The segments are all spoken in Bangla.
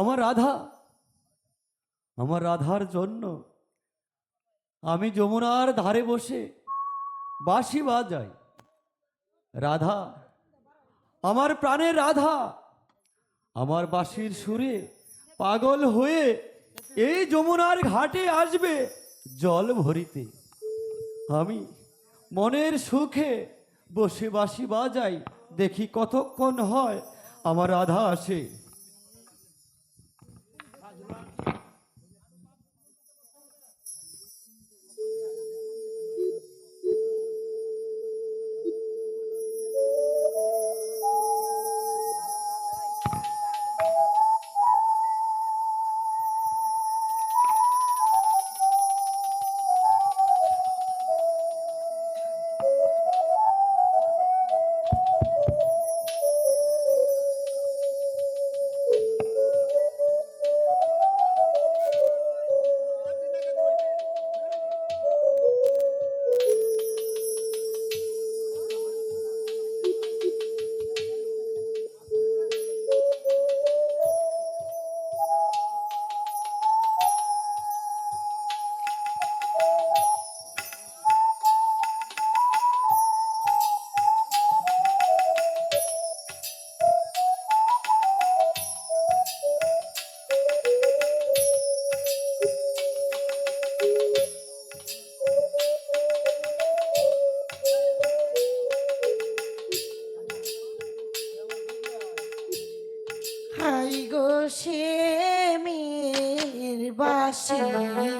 আমার রাধা, আমার রাধার জন্য আমি যমুনার ধারে বসে বাঁশি বাজাই। রাধা, আমার প্রাণের রাধা, আমার বাঁশির সুরে পাগল হয়ে এই যমুনার ঘাটে আসবে জল ভরিতে। আমি মনের সুখে বসে বাঁশি বাজাই, দেখি কতক্ষণ হয় আমার রাধা আসে। see.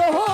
Oh,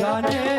gonna